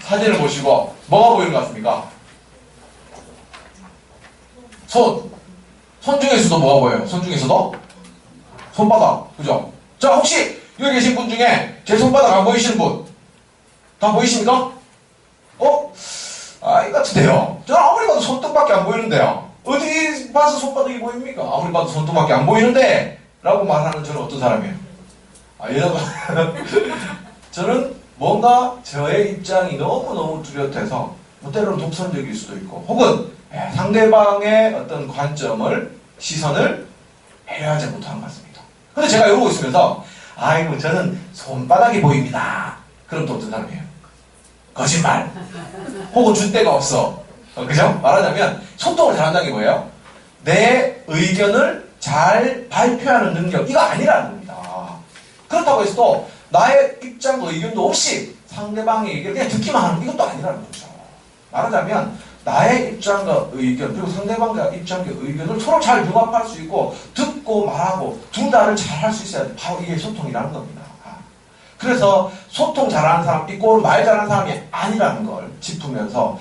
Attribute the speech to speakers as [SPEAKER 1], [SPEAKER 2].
[SPEAKER 1] 사진을 보시고 뭐가 보이는 것 같습니까? 손. 손 중에서도 뭐가 보여요? 손 중에서도? 손바닥. 그죠? 자, 혹시 여기 계신 분 중에 제 손바닥 안 보이시는 분? 다 보이십니까? 어? 아, 이 같은데요. 저는 아무리 봐도 손등밖에 안 보이는데요. 어디 봐서 손바닥이 보입니까? 아무리 봐도 손등밖에 안 보이는데? 라고 말하는 저는 어떤 사람이에요? 아, 여러분. 저는 뭔가 저의 입장이 너무너무 뚜렷해서 뭐 때로는 독선적일 수도 있고 혹은 예, 상대방의 어떤 관점을 시선을 배려하지 못하는 것 같습니다. 근데 제가 이러고 있으면서 아이고 저는 손바닥이 보입니다. 그럼 또 어떤 사람이에요? 거짓말. 혹은 줄 데가 없어. 어, 그죠? 말하자면 소통을 잘한다는 게 뭐예요? 내 의견을 잘 발표하는 능력 이거 아니라는 겁니다. 그렇다고 해서 또 나의 입장도 의견도 없이 상대방의 얘기를 그냥 듣기만 하는 이것도 아니라는 거죠. 말하자면 나의 입장과 의견 그리고 상대방과 입장과 의견을 서로 잘 융합할 수 있고 듣고 말하고 둘 다를 잘 할 수 있어야 돼. 바로 이게 소통이라는 겁니다. 그래서 소통 잘하는 사람 이꼴 말 잘하는 사람이 아니라는 걸 짚으면서